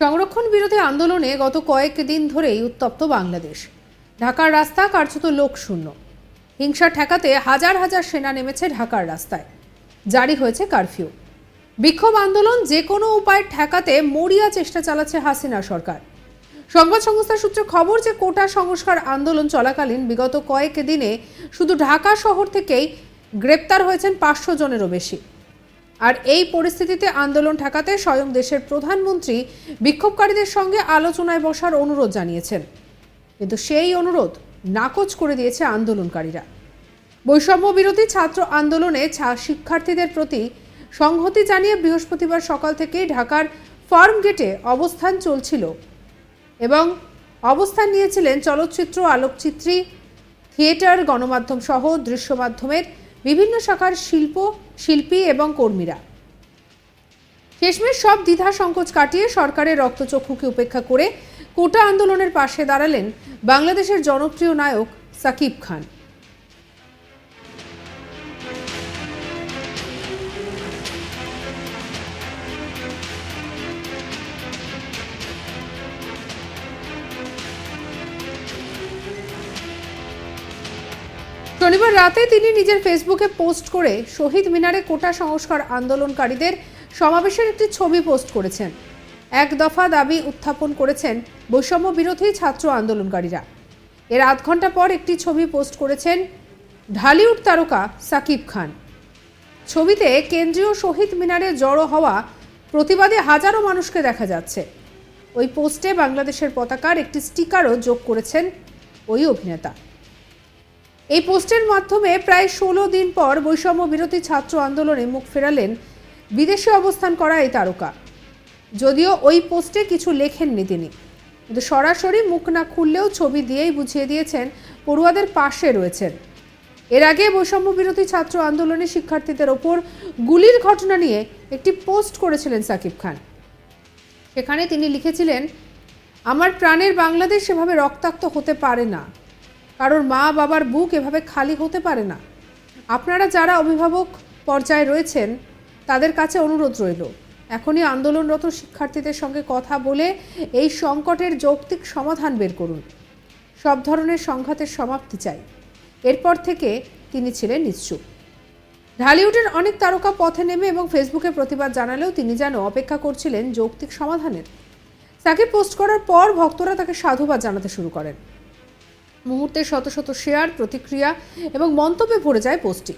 সংরক্ষণ বিরোধী আন্দোলনে গত কয়েক দিন ধরেই উত্তপ্ত বাংলাদেশ। ঢাকার রাস্তা কার্যত লোকশূন্য। হিংসা ঠেকাতে হাজার হাজার সেনা নেমেছে ঢাকার রাস্তায়। জারি হয়েছে কারফিউ। বিক্ষোভ আন্দোলন যে কোনো উপায় ঠেকাতে মরিয়া চেষ্টা চালাচ্ছে হাসিনা সরকার। সংবাদ সংস্থা সূত্রে খবর যে কোটা সংস্কার আন্দোলন চলাকালীন বিগত কয়েক দিনে শুধু ঢাকা শহর থেকেই গ্রেপ্তার হয়েছেন পাঁচশো জনেরও বেশি। আর এই পরিস্থিতিতে আন্দোলন ঠেকাতে স্বয়ং দেশের প্রধানমন্ত্রী বিক্ষোভকারীদের সঙ্গে আলোচনায় বসার অনুরোধ জানিয়েছেন। কিন্তু সেই অনুরোধ নাকচ করে দিয়েছে আন্দোলনকারীরা। বৈষম্য বিরোধী ছাত্র আন্দোলনে শিক্ষার্থীদের প্রতি সংহতি জানিয়ে বৃহস্পতিবার সকাল থেকেই ঢাকার ফার্ম গেটে অবস্থান চলছিল এবং অবস্থান নিয়েছিলেন চলচ্চিত্র আলোকচিত্রী, থিয়েটার, গণমাধ্যম সহ দৃশ্য মাধ্যমের বিভিন্ন শাখার শিল্প, শিল্পী এবং কর্মীরা। শেষমেশ সব দ্বিধা সংকোচ কাটিয়ে সরকারের রক্তচক্ষুকে উপেক্ষা করে কোটা আন্দোলনের পাশে দাঁড়ালেন বাংলাদেশের জনপ্রিয় নায়ক সাকিব খান। শনিবার রাতে তিনি নিজের ফেসবুকে পোস্ট করে শহীদ মিনারে কোটা সংস্কার আন্দোলনকারীদের সমাবেশের একটি ছবি পোস্ট করেছেন। এক দফা দাবি উত্থাপন করেছেন বৈষম্য বিরোধী ছাত্র আন্দোলনকারীরা। এর আধ ঘণ্টা পর একটি ছবি পোস্ট করেছেন ঢালিউড তারকা সাকিব খান। ছবিতে কেন্দ্রীয় শহীদ মিনারে জড়ো হওয়া প্রতিবাদে হাজারো মানুষকে দেখা যাচ্ছে। ওই পোস্টে বাংলাদেশের পতাকার একটি স্টিকারও যোগ করেছেন ওই অভিনেতা। এই পোস্টের মাধ্যমে প্রায় ষোলো দিন পর বৈষম্য বিরোধী ছাত্র আন্দোলনে মুখ ফেরালেন বিদেশে অবস্থান করা এই তারকা। যদিও ওই পোস্টে কিছু লেখেননি তিনি। কিন্তু সরাসরি মুখ না খুললেও ছবি দিয়েই বুঝিয়ে দিয়েছেন পড়ুয়াদের পাশে রয়েছেন। এর আগে বৈষম্য বিরোধী ছাত্র আন্দোলনে শিক্ষার্থীদের ওপর গুলির ঘটনা নিয়ে একটি পোস্ট করেছিলেন সাকিব খান। সেখানে তিনি লিখেছিলেন, আমার প্রাণের বাংলাদেশ সেভাবে রক্তাক্ত হতে পারে না। কারোর মা বাবার বুক এভাবে খালি হতে পারে না। আপনারা যারা অভিভাবক পর্যায়ে রয়েছেন, তাদের কাছে অনুরোধ রইল, এখনই আন্দোলনরত শিক্ষার্থীদের সঙ্গে কথা বলে এই সংকটের যৌক্তিক সমাধান বের করুন। সব ধরনের সংঘাতের সমাপ্তি চাই। এরপর থেকে তিনি ছিলেন নিশ্চুপ। ঢালিউডের অনেক তারকা পথে নেমে এবং ফেসবুকে প্রতিবাদ জানালেও তিনি যেন অপেক্ষা করছিলেন যৌক্তিক সমাধানের। তাকে পোস্ট করার পর ভক্তরা তাকে সাধুবাদ জানাতে শুরু করেন। মুহূর্তে শত শত শেয়ার, প্রতিক্রিয়া এবং মন্তব্যে ভরে যায় পোস্টটি।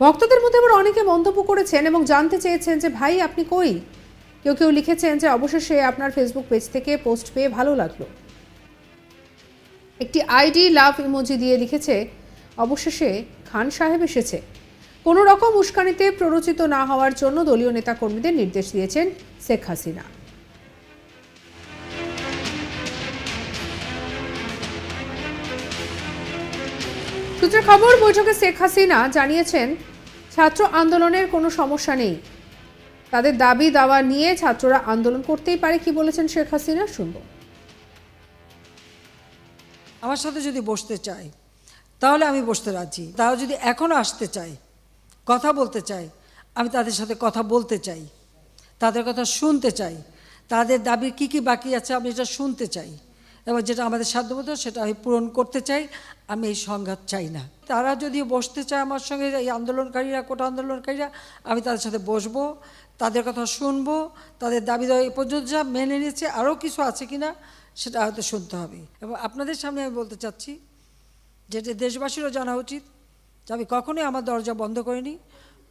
ভক্তদের মধ্যে আবার অনেকে মন্তব্য করেছেন এবং জানতে চেয়েছেন যে, ভাই, আপনি কই? কেউ কেউ লিখেছেন যে, অবশেষে আপনার ফেসবুক পেজ থেকে পোস্ট পেয়ে ভালো লাগল। একটি আইডি লাভ ইমোজি দিয়ে লিখেছে, অবশেষে খান সাহেব এসেছে। কোনো রকম উস্কানিতে প্ররোচিত না হওয়ার জন্য দলীয় নেতাকর্মীদের নির্দেশ দিয়েছেন শেখ হাসিনা। সূত্রে খবর, বৈঠকে শেখ হাসিনা জানিয়েছেন, ছাত্র আন্দোলনের কোনো সমস্যা নেই। তাদের দাবি দাওয়া নিয়ে ছাত্ররা আন্দোলন করতেই পারে কি বলেছেন শেখ হাসিনা, শুনব। আমার সাথে যদি বসতে চায়, তাহলে আমি বসতে রাজি। তারা যদি এখনও আসতে চায়, কথা বলতে চায়, আমি তাদের সাথে কথা বলতে চাই, তাদের কথা শুনতে চাই, তাদের দাবি কি কি বাকি আছে আমি এটা শুনতে চাই। এবং যেটা আমাদের সাধ্যমতো সেটা আমি পূরণ করতে চাই, আমি এই সংঘাত চাই না। তারা যদি বসতে চায় আমার সঙ্গে, এই আন্দোলনকারীরা, কোটা আন্দোলনকারীরা, আমি তাদের সাথে বসবো, তাদের কথা শুনব, তাদের দাবি এ পর্যন্ত যা মেনে নিয়েছে আরও কিছু আছে কি না সেটা হয়তো শুনতে হবে। এবং আপনাদের সামনে আমি বলতে চাচ্ছি যেটা দেশবাসীরও জানা উচিত যে, আমি কখনোই আমার দরজা বন্ধ করিনি।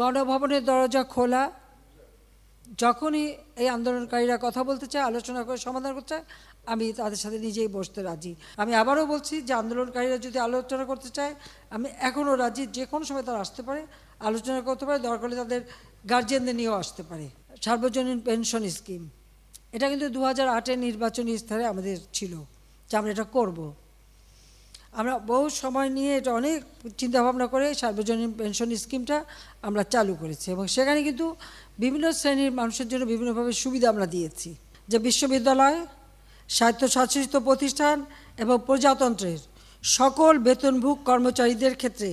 গণভবনের দরজা খোলা যখনই এই আন্দোলনকারীরা কথা বলতে চায়, আলোচনা করে সমাধান করতে চায়, আমি তাদের সাথে নিজেই বসতে রাজি। আমি আবারও বলছি যে আন্দোলনকারীরা যদি আলোচনা করতে চায়, আমি এখনও রাজি, যে কোনো সময় তারা আসতে পারে। আলোচনা করতে পারে, দরকার হলে তাদের গার্জিয়ানদের নিয়েও আসতে পারে। সার্বজনীন পেনশন স্কিম এটা কিন্তু দু হাজার আটের নির্বাচনী স্তরে আমাদের ছিল, যে আমরা এটা করব। আমরা বহু সময় নিয়ে এটা অনেক চিন্তাভাবনা করে সার্বজনীন পেনশন স্কিমটা আমরা চালু করেছি এবং সেখানে কিন্তু বিভিন্ন শ্রেণির মানুষের জন্য বিভিন্নভাবে সুবিধা আমরা দিয়েছি। যে বিশ্ববিদ্যালয়, স্বায়ত্তশাসিত প্রতিষ্ঠান এবং প্রজাতন্ত্রের সকল বেতনভোগ কর্মচারীদের ক্ষেত্রে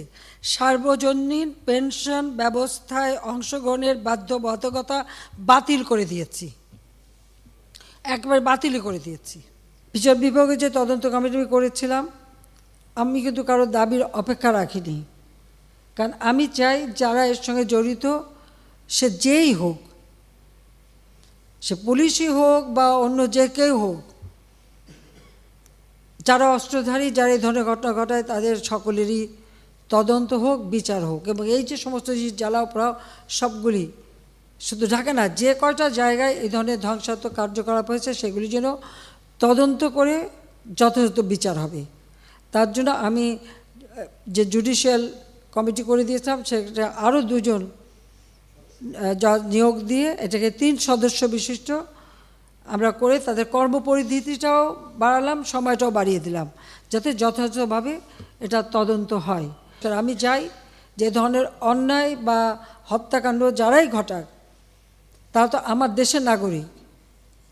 সার্বজনীন পেনশন ব্যবস্থায় অংশগ্রহণের বাধ্যবাধকতা বাতিল করে দিয়েছি। একবার বাতিলই করে দিয়েছি। বিচার বিভাগে যে তদন্ত কমিটি করেছিলাম আমি কিন্তু কারও দাবির অপেক্ষা রাখিনি। কারণ আমি চাই যারা এর সঙ্গে জড়িত, সে যেই হোক, সে পুলিশই হোক বা অন্য যে কেউ হোক, যারা অস্ত্রধারী, যারা এই ধরনের ঘটনা ঘটায়, তাদের সকলেরই তদন্ত হোক, বিচার হোক এবং এই যে সমস্ত জিনিস, জ্বালাও পোড়াও, সবগুলি শুধু ঢাকা না, যে কয়টা জায়গায় এই ধরনের ধ্বংসাত্মক কার্যকলাপ হয়েছে, সেগুলি যেন তদন্ত করে যথাযথ বিচার হবে। তার জন্য আমি যে জুডিশিয়াল কমিটি করে দিয়েছিলাম, সেটা আরও দুজন নিয়োগ দিয়ে এটাকে তিন সদস্য বিশিষ্ট আমরা করে তাদের কর্মপরিধিটাও বাড়ালাম, সময়টাও বাড়িয়ে দিলাম, যাতে যথাযথভাবে এটা তদন্ত হয়। আমি চাই যে ধরনের অন্যায় বা হত্যাকাণ্ড যারাই ঘটাক, তারা তো আমার দেশের নাগরিক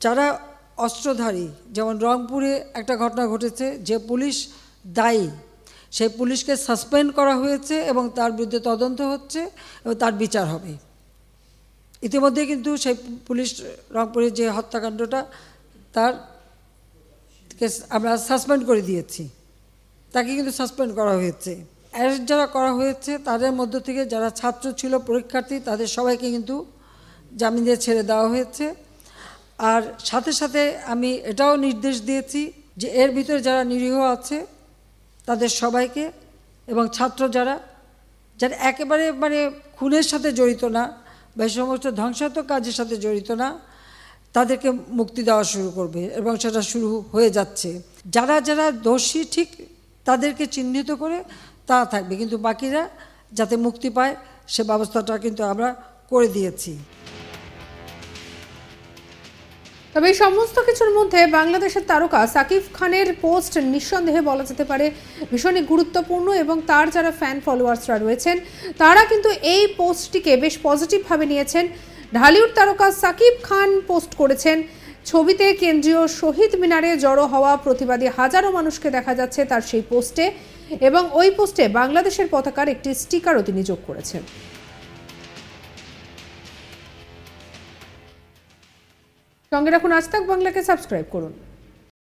যারা অস্ত্রধারী, যেমন রংপুরে একটা ঘটনা ঘটেছে, যে পুলিশ দায়ী। সেই পুলিশকে সাসপেন্ড করা হয়েছে এবং তার বিরুদ্ধে তদন্ত হচ্ছে এবং তার বিচার হবে। ইতিমধ্যে কিন্তু সেই পুলিশ রংপুরের যে হত্যাকাণ্ডটা, তার আমরা সাসপেন্ড করে দিয়েছি। তাকে কিন্তু সাসপেন্ড করা হয়েছে। অ্যারেস্ট যারা করা হয়েছে, তাদের মধ্য থেকে যারা ছাত্র ছিল, পরীক্ষার্থী, তাদের সবাইকে কিন্তু জামিন দিয়ে ছেড়ে দেওয়া হয়েছে। আর সাথে সাথে আমি এটাও নির্দেশ দিয়েছি যে এর ভিতরে যারা নিরীহ আছে, তাদের সবাইকে এবং ছাত্র যারা যারা একেবারে মানে খুনের সাথে জড়িত না বা সমস্ত ধ্বংসাত্মক কাজের সাথে জড়িত না, তাদেরকে মুক্তি দেওয়া শুরু করবে এবং সেটা শুরু হয়ে যাচ্ছে। যারা যারা দোষী ঠিক তাদেরকে চিহ্নিত করে তা থাকবে, কিন্তু বাকিরা যাতে মুক্তি পায় সে ব্যবস্থাটা কিন্তু আমরা করে দিয়েছি। তবে এই সমস্ত কিছুর মধ্যে বাংলাদেশের তারকা সাকিব খানের পোস্ট নিঃসন্দেহে বলা যেতে পারে ভীষণই গুরুত্বপূর্ণ এবং তার যারা ফ্যান ফলোয়ার্সরা রয়েছেন, তারা কিন্তু এই পোস্টটিকে বেশ পজিটিভভাবে নিয়েছেন। ঢালিউড তারকা সাকিব খান পোস্ট করেছেন, ছবিতে কেন্দ্রীয় শহীদ মিনারে জড়ো হওয়া প্রতিবাদী হাজারো মানুষকে দেখা যাচ্ছে তার সেই পোস্টে এবং ওই পোস্টে বাংলাদেশের পতাকার একটি স্টিকারও তিনি যোগ করেছেন। সঙ্গে রাখুন আজ তাক বাংলাকে সাবস্ক্রাইব করুন।